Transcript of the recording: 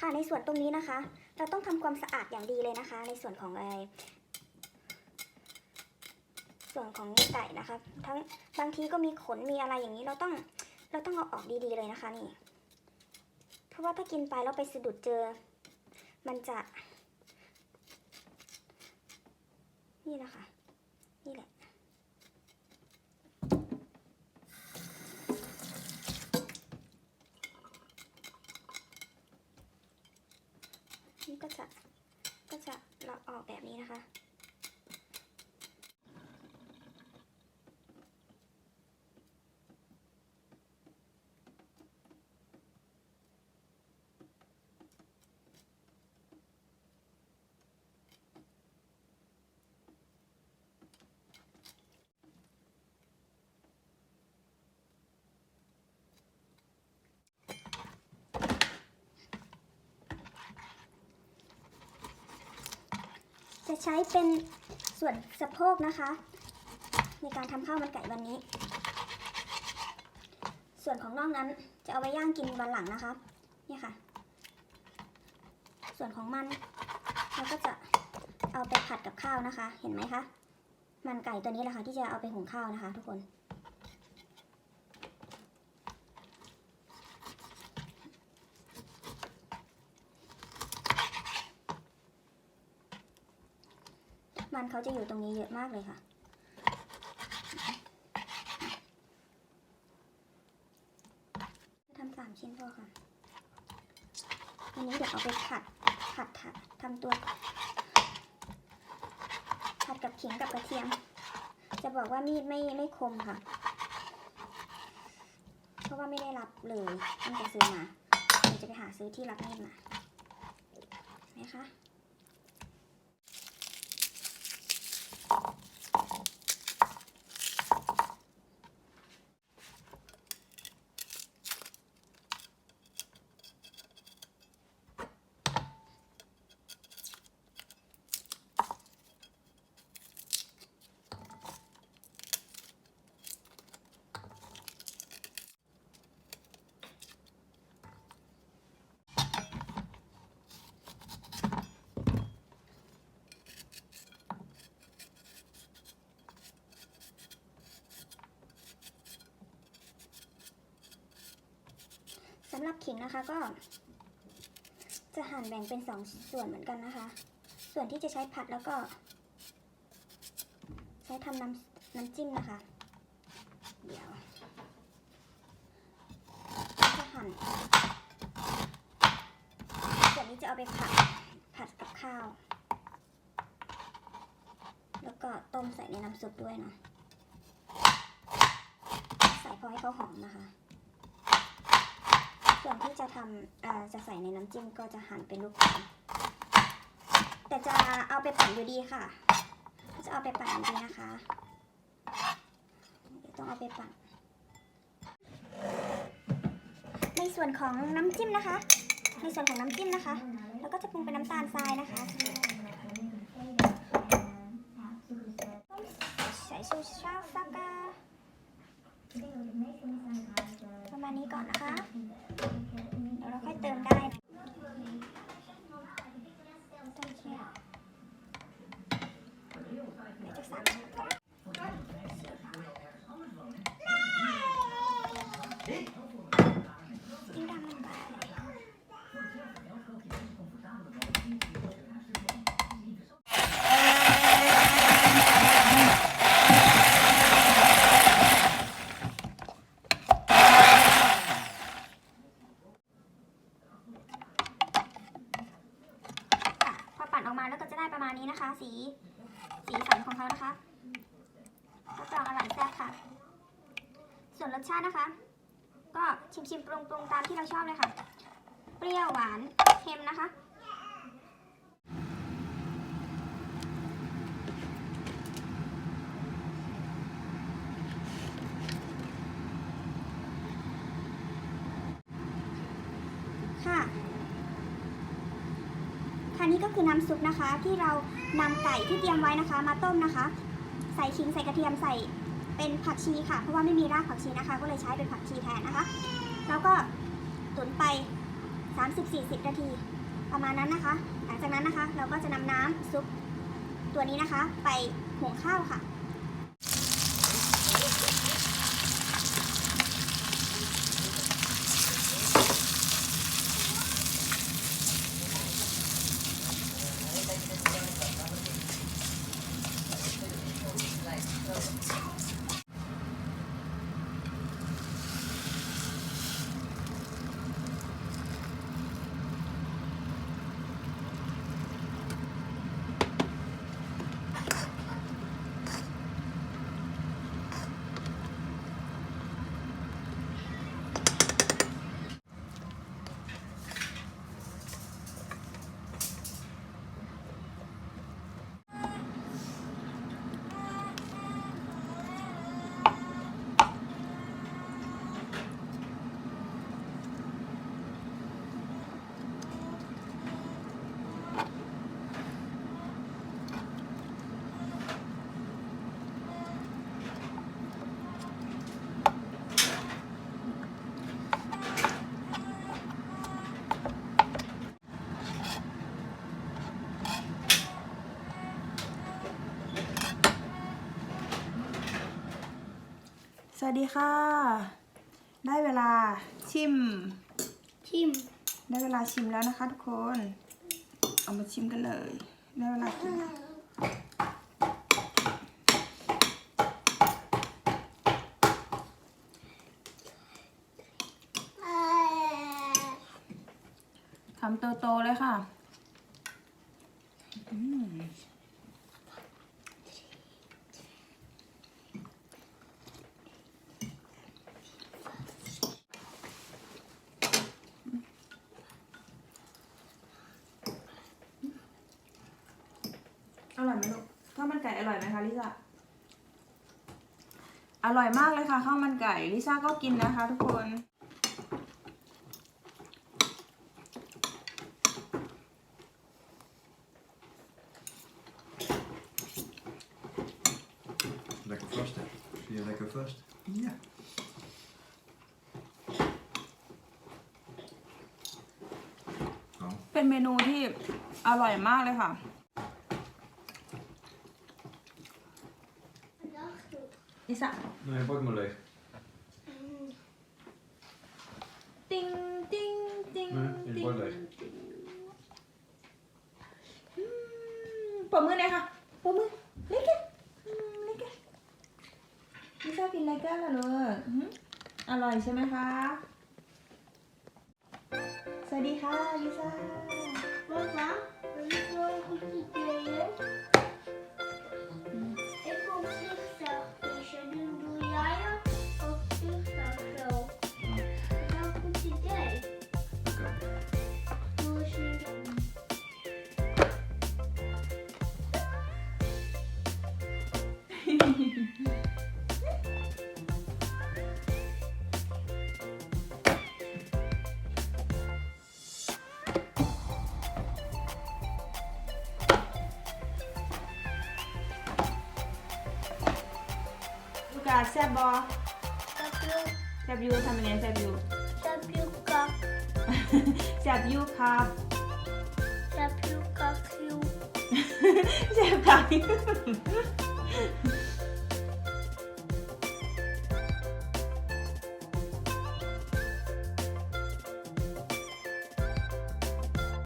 ค่ะในส่วนตรงนี้นะคะ เราต้องทำความสะอาดอย่างดีเลยนะคะ ในส่วนของอะไรส่วนของไก่นะคะ ทั้งบางทีก็มีขนมีอะไรอย่างนี้เราต้องเราต้องเอาออกดีๆเลยนะคะนี่ เพราะว่าถ้ากินไปแล้วไปสะดุดเจอ มันจะ นี่นะคะ นี่แหละ นี่ก็ จะก็จะเราออกแบบนี้นะคะ จะใช้เป็นส่วนสะโพกนะคะ ในการทำข้าวมันไก่วันนี้ ส่วนของน่องนั้นจะเอาไปย่างกินวันหลังนะคะเนี่ยค่ะ ส่วนของมันเราก็จะเอาไปผัดกับข้าวนะคะ เห็นไหมคะ มันไก่ตัวนี้แหละค่ะที่จะเอาไปหุงข้าวนะคะ ทุกคน มันเขาจะอยู่ตรงนี้เยอะมากเลยค่ะ ทำสามชิ้นพอค่ะ อันนี้เดี๋ยวเอาไปผัด ผัดค่ะทำตัว ผัดกับขิงกับกระเทียม จะบอกว่ามีดไม่ไม่คมค่ะ เพราะว่าไม่ได้รับเลยตั้งแต่ซื้อมาเดี๋ยวจะไปหาซื้อที่รับมีดมานะคะ you รับขิงนะคะ ก็จะหั่นแบ่งเป็นสองส่วนเหมือนกันนะคะ ส่วนที่จะใช้ผัดแล้วก็ ใช้ทำน้ำน้ำจิ้มนะคะ เดี๋ยวจะหั่นส่วนนี้จะเอาไปผัดผัดกับข้าว แล้วก็ต้มใส่ในน้ำซุปด้วยนะ ใส่พอให้เขาหอมนะคะ ส่วนที่จะทำจะใส่ในน้ำจิ้มก็จะหั่นเป็นลูกชิ้นแต่จะเอาไปปั่นอยู่ดีค่ะ จะเอาไปปั่นอยู่ดีนะคะเดี๋ยวต้องเอาไปปั่น ในส่วนของน้ำจิ้มนะคะ ในส่วนของน้ำจิ้มนะคะ แล้วก็จะปรุงเป็นน้ำตาลทรายนะคะใส่ชูชาซากา ประมาณนี้ก่อนนะคะ เดี๋ยวเราค่อยเติมได้ต้นเชี่ยวเดี๋ยวจะสั่นจิ้มดำลงไปค่ะพอปั่นออกมาแล้วก็จะได้ประมาณนี้นะคะ สี สีสันของเขานะคะรับรองอร่อยแซ่บค่ะ ส่วนรสชาตินะคะ ก็ชิมชิมปรุงปรุงตามที่เราชอบเลยค่ะ เปรี้ยวหวานเค็มนะคะค่ะค่ะ นี้ก็คือน้ำซุปนะคะ ที่เรานำไก่ที่เตรียมไว้นะคะ มาต้มนะคะ ใส่ขิงใส่กระเทียมใส่เป็นผักชีค่ะ เพราะว่าไม่มีรากผักชีนะคะ ก็เลยใช้เป็นผักชีแทนนะคะ แล้วก็ตุ๋นไป 30-40 นาที ประมาณนั้นนะคะ หลังจากนั้นนะคะ เราก็จะนำน้ำซุปตัวนี้นะคะ ไปหุงข้าวค่ะ สวัสดีค่ะ ได้เวลาชิม ชิม ได้เวลาชิมแล้วนะคะทุกคน เอามาชิมกันเลย ได้เวลากินคำโตๆเลยค่ะ อืมอร่อยไหมลูกข้าวมันไก่ อร่อยไหมคะลิซ่า อร่อยมากเลยค่ะข้าวมันไก่ลิซ่าก็กินนะคะ ทุกคน Lekker vast, hè? Zie je lekker vast? Ja. เอาเป็นเมนูที่อร่อยมากเลยค่ะ ลิซ่า Nee, pak maar leeg. ติ้งติ้งติ้ง Nee, je ติ้ง wordt leeg. อืมปมมือหน่อยค่ะปมมือเล็กแกอืมเล็กแกลิซ่ากินอะไรกันล่ะลูกอืมอร่อยใช่ไหมคะ สวัสดีค่ะลิซ่า Papa, wil je voor een goedje ลูกกาแซบบอ Tapioca, แซบยูทำยังไงแซบยู tapioca, แซบยูครับ tapioca, kriel. แซบไก่